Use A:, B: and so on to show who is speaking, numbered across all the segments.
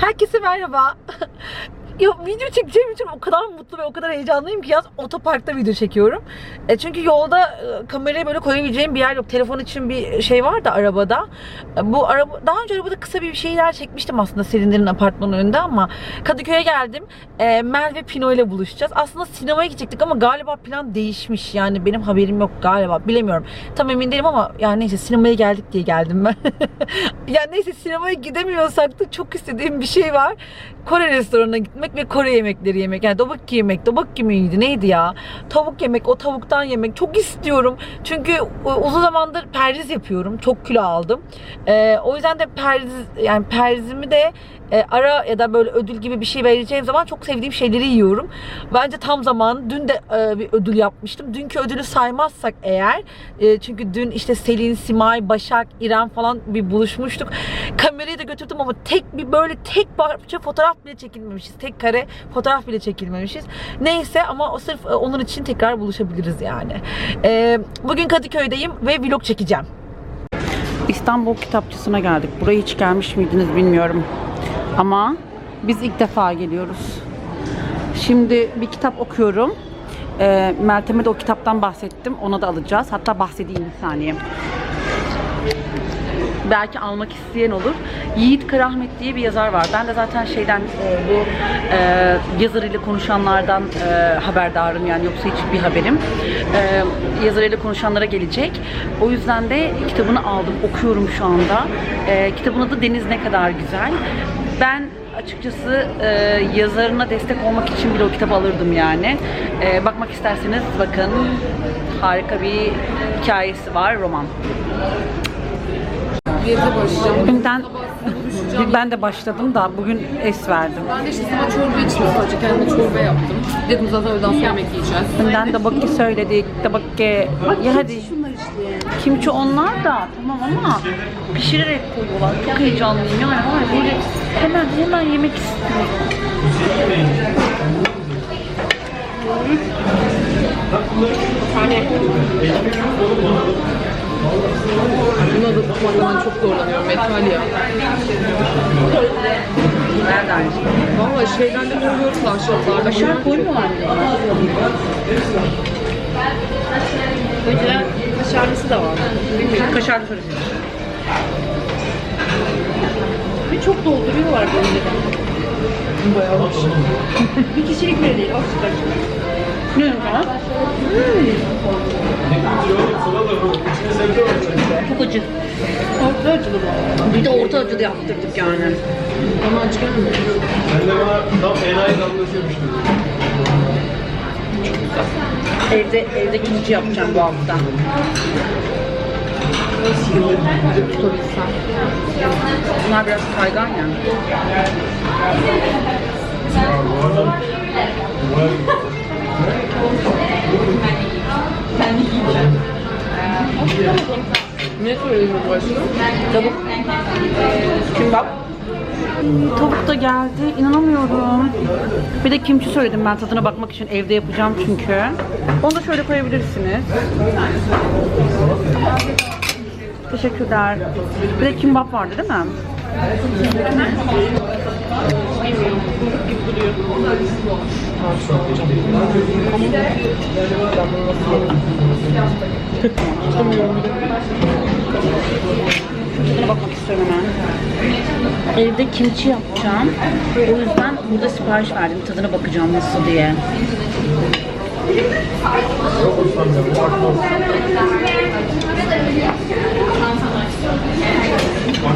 A: Herkese merhaba. Ya video çekeceğim için o kadar mutlu ve o kadar heyecanlıyım ki yaz otoparkta video çekiyorum. E çünkü yolda e, kamerayı böyle koyabileceğim bir yer yok. Telefon için bir şey var da arabada. E, bu araba daha önce arabada kısa bir şeyler çekmiştim aslında Selinlerin apartmanın önünde ama Kadıköy'e geldim. E, Mel ve Pino ile buluşacağız. Aslında sinemaya gidecektik ama galiba plan değişmiş. Yani benim haberim yok galiba. Bilemiyorum. Tam emin değilim ama yani neyse sinemaya geldik diye geldim ben. yani neyse sinemaya gidemiyorsak da çok istediğim bir şey var. Kore restoranına gitmek ve Kore yemekleri yemek. Yani dobakki yemek, dobakki miydi neydi ya? Tavuk yemek, o tavuktan yemek çok istiyorum. Çünkü e, uzun zamandır perhiz yapıyorum. Çok kilo aldım. Ee, o yüzden de perhiz, yani perzimi de e, ara ya da böyle ödül gibi bir şey vereceğim zaman çok sevdiğim şeyleri yiyorum. Bence tam zamanı. Dün de e, bir ödül yapmıştım. Dünkü ödülü saymazsak eğer e, çünkü dün işte Selin, Simay, Başak, İrem falan bir buluşmuştuk. Kamerayı da götürdüm ama tek bir böyle tek parça fotoğraf bile çekilmemişiz. Tek kare fotoğraf bile çekilmemişiz. Neyse ama o sırf e, onun için tekrar buluşabiliriz yani. E, bugün Kadıköy'deyim ve vlog çekeceğim.
B: İstanbul Kitapçısı'na geldik. Buraya hiç gelmiş miydiniz bilmiyorum. Ama biz ilk defa geliyoruz. Şimdi bir kitap okuyorum. Ee, Meltem'e de o kitaptan bahsettim. Ona da alacağız. Hatta bahsedeyim bir saniye. Belki almak isteyen olur. Yiğit Karahmet diye bir yazar var. Ben de zaten şeyden e, bu e, yazarıyla konuşanlardan e, haberdarım yani yoksa hiçbir haberim. E, yazarıyla konuşanlara gelecek. O yüzden de kitabını aldım. Okuyorum şu anda. E, kitabın adı Deniz Ne Kadar Güzel. Ben açıkçası e, yazarına destek olmak için bile o kitabı alırdım yani. E, bakmak isterseniz bakın. Harika bir hikayesi var, roman.
C: Başlayacağım.
B: Önden ben de başladım da bugün es verdim.
C: Ben de işte sana çorba içtim sadece kendime çorba yaptım. Dedim zaten öğleden sonra yemek yiyeceğiz.
B: Önden tabakki söyledik. Tabakki. Ya hadi. Kimçi onlar da tamam ama pişirerek koyuyorlar. Çok heyecanlıyım yani. Var böyle hemen hemen yemek istiyorum.
C: Buna da ben çok zorlanıyorum. Metal ya.
B: Nereden?
C: Valla şeyden de görüyoruz ahşaplarda.
B: Aşağı koymuyorlar mı?
C: Önceden kaşarlısı da var.
B: Bilmiyorum. Kaşar fırını.
C: Ve çok dolduruyorlar böyle. Bayağı hoş. Bir kişilik bile değil. Hoş
B: Ne var? Çok acı.
C: Orta acılı bu.
B: Bir de orta acılı yaptırdık yani.
C: Ama aç gelmiyor.
D: Sen de bana tam enayi damlasıyormuştun.
B: Evde evde kimci yapacağım bu hafta.
C: Tutabilsem.
B: Bunlar biraz kaygan ya.
C: Ne söyledin bu?
B: Tavuk. Kimbap. Tavuk da geldi. İnanamıyorum. Bir de kimçi söyledim ben tadına bakmak için evde yapacağım çünkü. Onu da şöyle koyabilirsiniz. Teşekkürler. Bir de kimbap vardı değil mi? Tadına bakmak istiyorum hemen. Evde kimçi yapacağım. O yüzden burada sipariş verdim. Tadına bakacağım nasıl diye.
C: Ya.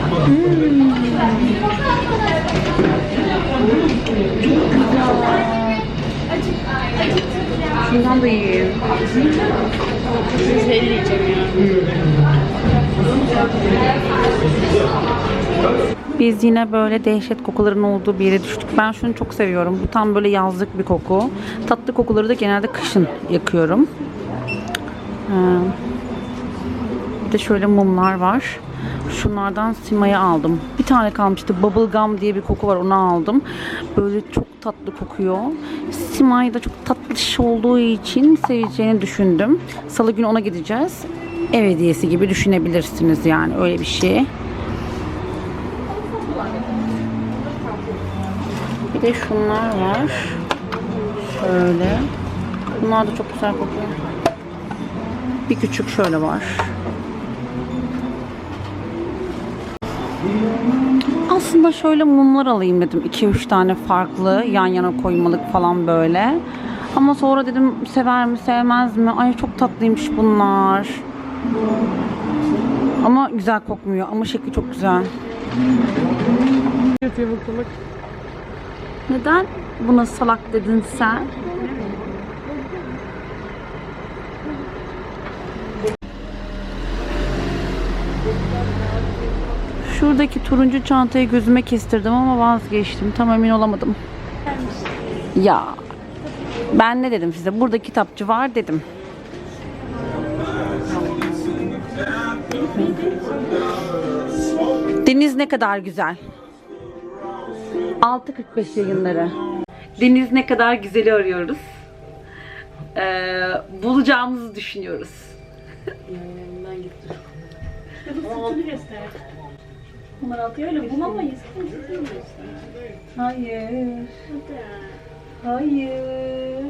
B: Biz yine böyle dehşet kokuların olduğu bir yere düştük. Ben şunu çok seviyorum. Bu tam böyle yazlık bir koku. Tatlı kokuları da genelde kışın yakıyorum. Ee, Bir de şöyle mumlar var. Şunlardan Sima'ya aldım. Bir tane kalmıştı. Bubble gum diye bir koku var. Onu aldım. Böyle çok tatlı kokuyor. Simay da çok tatlış olduğu için seveceğini düşündüm. Salı günü ona gideceğiz. Ev hediyesi gibi düşünebilirsiniz yani öyle bir şey. Bir de şunlar var. Şöyle. Bunlar da çok güzel kokuyor. Bir küçük şöyle var. Aslında şöyle mumlar alayım dedim. 2-3 tane farklı yan yana koymalık falan böyle. Ama sonra dedim sever mi sevmez mi? Ay çok tatlıymış bunlar. Ama güzel kokmuyor. Ama şekli çok güzel. Neden buna salak dedin sen? Şuradaki turuncu çantayı gözüme kestirdim ama vazgeçtim. Tam emin olamadım. Ya ben ne dedim size? Burada kitapçı var dedim. Deniz ne kadar güzel. 6.45 yayınları. Deniz ne kadar güzeli arıyoruz. Ee, bulacağımızı düşünüyoruz.
C: Öyle bulamayız.
B: Hayır. Hayır.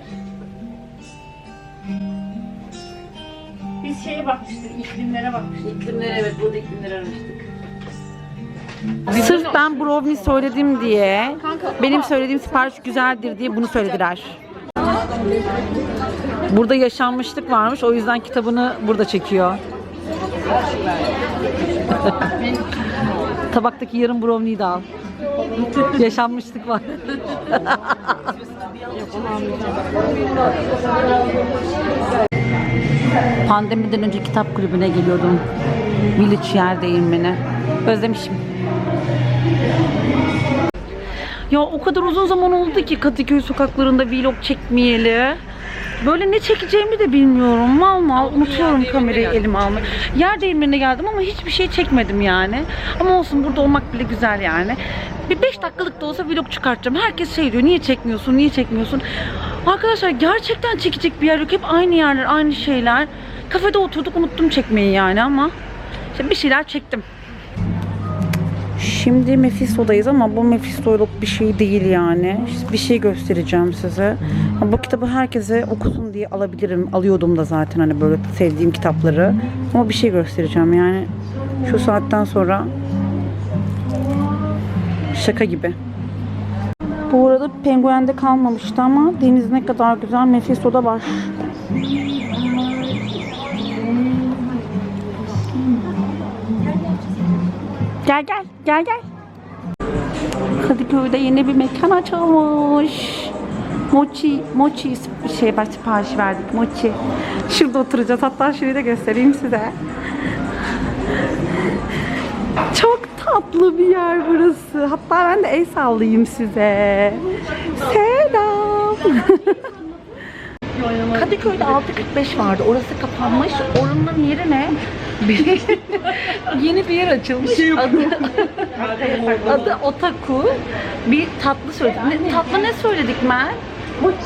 C: Biz şeye bakmıştık, iklimlere bakmıştık.
B: İklimleri evet burada iklimleri aramıştık. Sırf ben brownie söyledim diye, benim söylediğim sipariş güzeldir diye bunu söylediler. Burada yaşanmışlık varmış, o yüzden kitabını burada çekiyor. Tabaktaki yarım brownie'yi de al. Yaşanmışlık var. Pandemiden önce kitap kulübüne geliyordum. Village yer değirmeni. Özlemişim. Ya o kadar uzun zaman oldu ki Kadıköy sokaklarında vlog çekmeyeli. Böyle ne çekeceğimi de bilmiyorum. Mal mal unutuyorum kamerayı elime almayı. Yer değirmenine geldim ama hiçbir şey çekmedim yani. Ama olsun burada olmak bile güzel yani. Bir 5 dakikalık da olsa vlog çıkartacağım. Herkes şey diyor niye çekmiyorsun, niye çekmiyorsun? Arkadaşlar gerçekten çekecek bir yer yok. Hep aynı yerler, aynı şeyler. Kafede oturduk unuttum çekmeyi yani ama işte bir şeyler çektim. Şimdi Mephisto'dayız ama bu Mephisto'luk bir şey değil yani. Bir şey göstereceğim size. Bu kitabı herkese okusun diye alabilirim. Alıyordum da zaten hani böyle sevdiğim kitapları. Ama bir şey göstereceğim yani. Şu saatten sonra şaka gibi. Bu arada penguende kalmamıştı ama deniz ne kadar güzel Mephisto'da var. Gel gel gel gel. Kadıköy'de yeni bir mekan açılmış. Mochi, mochi şey bak sipariş verdik. Mochi. Şurada oturacağız. Hatta şurayı da göstereyim size. Çok tatlı bir yer burası. Hatta ben de el sallayayım size. Selam. Kadıköy'de 6.45 vardı. Orası kapanmış. Oranın yerine yeni bir yer açılmış. Adı, adı Otaku. Bir tatlı söyledik. Ne, tatlı ne söyledik Mer? Mochi.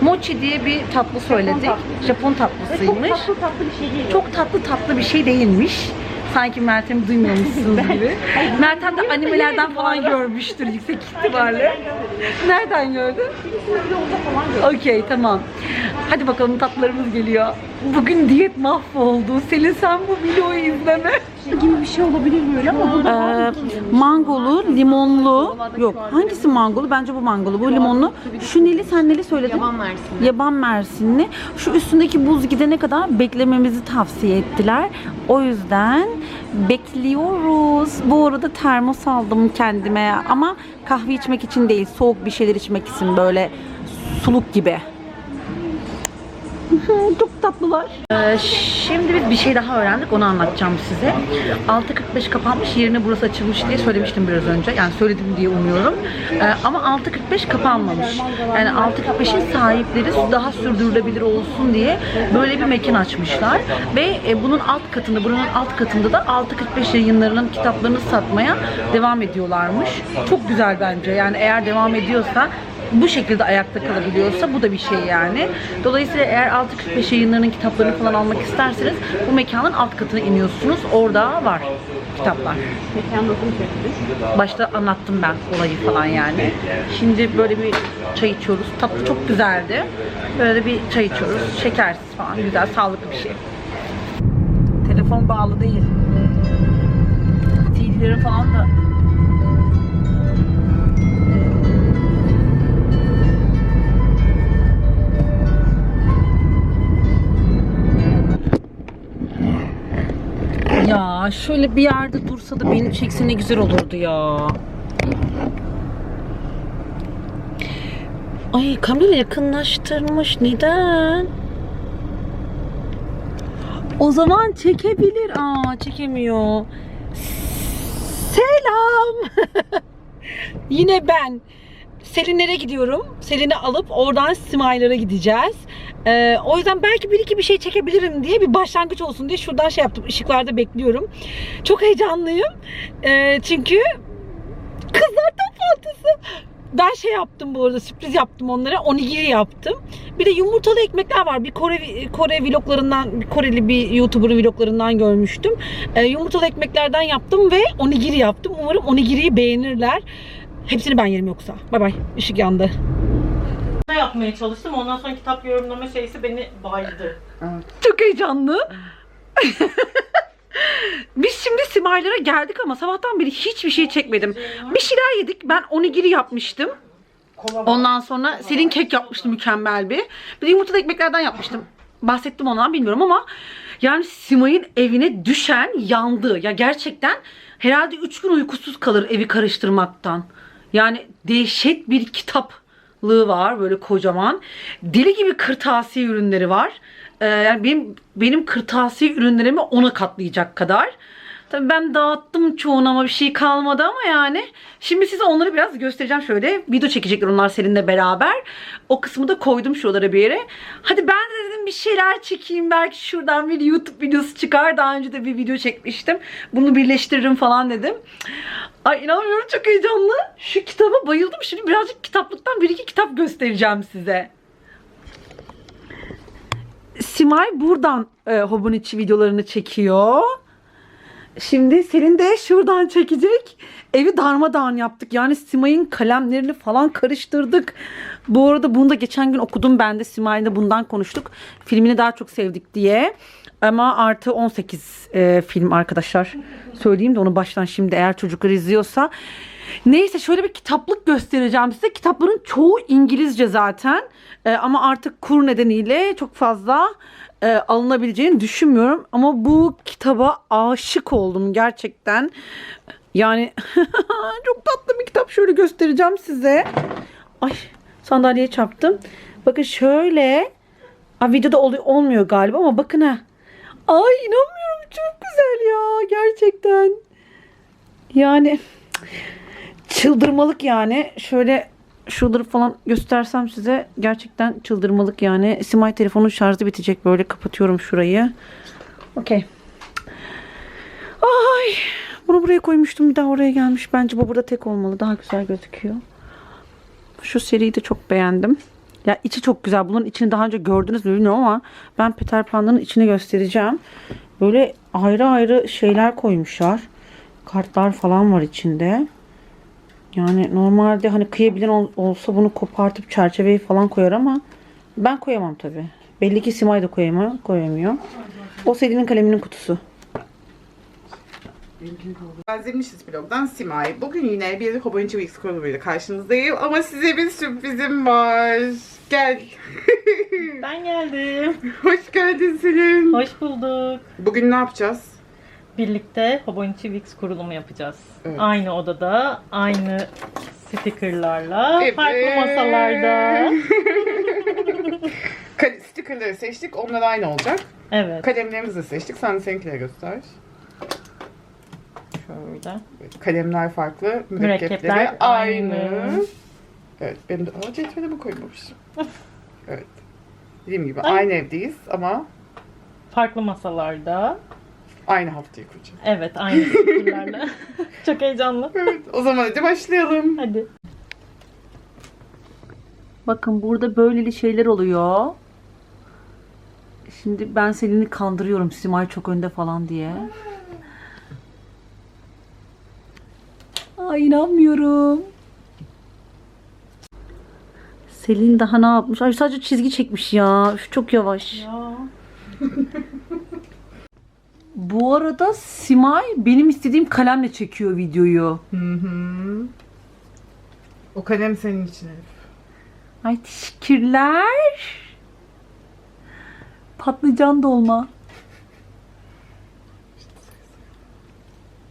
B: Mochi diye bir tatlı söyledik. Japon tatlısıymış. Çok tatlı tatlı bir şey değil. Çok tatlı tatlı bir şey değilmiş. Sanki Meltem'i duymuyormuşsunuz gibi. Meltem de animelerden falan görmüştür yüksek ihtimalle. Nereden gördün? Okey tamam. Hadi bakalım tatlılarımız geliyor. Bugün diyet mahvoldu. Selin sen bu videoyu izleme.
C: gibi bir şey olabilir böyle ama bu
B: Ee, mangolu, limonlu. Yok hangisi mangolu? Bence bu mangolu. Bu limonlu. Şu neli sen neli söyledin? Yaban mersinli. Yaban mersinli. Şu üstündeki buz gidene kadar beklememizi tavsiye ettiler. O yüzden bekliyoruz. Bu arada termos aldım kendime ama kahve içmek için değil, soğuk bir şeyler içmek için böyle suluk gibi. Çok tatlılar. Ee, şimdi biz bir şey daha öğrendik. Onu anlatacağım size. 6.45 kapanmış. Yerine burası açılmış diye söylemiştim biraz önce. Yani söyledim diye umuyorum. Ee, ama 6.45 kapanmamış. Yani 6.45'in sahipleri daha sürdürülebilir olsun diye böyle bir mekan açmışlar. Ve e, bunun alt katında, buranın alt katında da 6.45 yayınlarının kitaplarını satmaya devam ediyorlarmış. Çok güzel bence. Yani eğer devam ediyorsa bu şekilde ayakta kalabiliyorsa bu da bir şey yani. Dolayısıyla eğer 6.45 yayınlarının kitaplarını falan almak isterseniz bu mekanın alt katına iniyorsunuz. Orada var kitaplar. Başta anlattım ben olayı falan yani. Şimdi böyle bir çay içiyoruz. Tatlı çok güzeldi. Böyle bir çay içiyoruz. Şekersiz falan. Güzel, sağlıklı bir şey. Telefon bağlı değil. CD'lerin falan da Ya şöyle bir yerde dursa da beni çekse ne güzel olurdu ya. Ay kamera yakınlaştırmış. Neden? O zaman çekebilir. Aa çekemiyor. Selam. Yine ben. Selinlere gidiyorum. Selin'i alıp oradan Simaylara gideceğiz. Ee, o yüzden belki bir iki bir şey çekebilirim diye bir başlangıç olsun diye şuradan şey yaptım. Işıklarda bekliyorum. Çok heyecanlıyım. Ee, çünkü kızlar toplantısı. Ben şey yaptım bu arada sürpriz yaptım onlara. Onigiri yaptım. Bir de yumurtalı ekmekler var. Bir Kore Kore vloglarından, bir Koreli bir YouTuber'ın vloglarından görmüştüm. Ee, yumurtalı ekmeklerden yaptım ve onigiri yaptım. Umarım onigiriyi beğenirler. Hepsini ben yerim yoksa. Bay bay. Işık yandı.
E: Ne yapmaya çalıştım. Ondan sonra kitap yorumlama şeysi beni baydı.
B: Çok heyecanlı. Biz şimdi Simaylara geldik ama sabahtan beri hiçbir şey çekmedim. Bir şeyler yedik. Ben onigiri yapmıştım. Ondan sonra Selin kek yapmıştı mükemmel bir. Bir de yumurtalı ekmeklerden yapmıştım. Bahsettim ondan bilmiyorum ama yani Simay'ın evine düşen yandı. Ya gerçekten herhalde 3 gün uykusuz kalır evi karıştırmaktan. Yani dehşet bir kitaplığı var böyle kocaman. Deli gibi kırtasiye ürünleri var. Ee, yani benim benim kırtasiye ürünlerimi ona katlayacak kadar. Tabii ben dağıttım çoğunu ama bir şey kalmadı ama yani. Şimdi size onları biraz göstereceğim şöyle. Video çekecekler onlar seninle beraber. O kısmı da koydum şuralara bir yere. Hadi ben de dedim bir şeyler çekeyim. Belki şuradan bir YouTube videosu çıkar. Daha önce de bir video çekmiştim. Bunu birleştiririm falan dedim. Ay inanmıyorum çok heyecanlı. Şu kitaba bayıldım. Şimdi birazcık kitaplıktan bir iki kitap göstereceğim size. Simay buradan e, Hobonichi videolarını çekiyor. Şimdi Selin de şuradan çekecek. Evi darmadağın yaptık. Yani Simay'ın kalemlerini falan karıştırdık. Bu arada bunu da geçen gün okudum ben de. Simay'la bundan konuştuk. Filmini daha çok sevdik diye. Ama artı 18 e, film arkadaşlar. Söyleyeyim de onu baştan şimdi eğer çocuklar izliyorsa. Neyse şöyle bir kitaplık göstereceğim size. Kitapların çoğu İngilizce zaten. E, ama artık kur nedeniyle çok fazla e, alınabileceğini düşünmüyorum. Ama bu kitaba aşık oldum gerçekten. Yani çok tatlı bir kitap. Şöyle göstereceğim size. Ay sandalyeye çarptım. Bakın şöyle. Aa, videoda oluyor, olmuyor galiba ama bakın ha. Ay inanmıyorum çok güzel ya gerçekten. Yani çıldırmalık yani. Şöyle şuraları falan göstersem size gerçekten çıldırmalık yani. Simay telefonun şarjı bitecek böyle kapatıyorum şurayı. Okey. Ay bunu buraya koymuştum bir daha oraya gelmiş. Bence bu burada tek olmalı. Daha güzel gözüküyor. Şu seriyi de çok beğendim. Ya içi çok güzel. Bunun içini daha önce gördünüz mü bilmiyorum ama ben Peter Pan'ın içini göstereceğim. Böyle ayrı ayrı şeyler koymuşlar. Kartlar falan var içinde. Yani normalde hani kıyabilen ol- olsa bunu kopartıp çerçeveyi falan koyar ama ben koyamam tabi. Belli ki Simay da koyamıyor, koyamıyor. O Selin'in kaleminin kutusu.
F: Benzemişiz blogdan Simay. Bugün yine bir Hobonichi Weeks konumuyla karşınızdayım ama size bir sürprizim var. Gel.
E: Ben geldim.
F: Hoş geldin Selin.
E: Hoş bulduk.
F: Bugün ne yapacağız?
E: Birlikte Hobonichi Wix kurulumu yapacağız.
F: Evet.
E: Aynı odada, aynı stickerlarla,
F: Evet.
E: farklı masalarda.
F: Stickerları seçtik. Onlar aynı olacak.
E: Evet.
F: Kalemlerimizi de seçtik. Sen de seninkileri göster.
E: Şöyle.
F: Kalemler farklı.
E: Mürekkepler
F: Mürekkepleri aynı.
E: aynı.
F: Evet. Benim de... Aa cetvelimi koymamışım. evet. Dediğim gibi
E: Ay.
F: aynı evdeyiz ama
E: Farklı masalarda.
F: Aynı haftayı kuracağız.
E: Evet, aynı stickerlarla. Çok heyecanlı.
F: Evet. O zaman hadi başlayalım.
E: Hadi.
B: Bakın burada böyleli şeyler oluyor. Şimdi ben Selin'i kandırıyorum Simay çok önde falan diye. Ay inanmıyorum. Selin daha ne yapmış? Ay sadece çizgi çekmiş ya. Üf, çok yavaş.
E: Ya.
B: Bu arada Simay benim istediğim kalemle çekiyor videoyu.
F: Hı hı. O kalem senin için Elif.
B: Ay teşekkürler. Patlıcan dolma.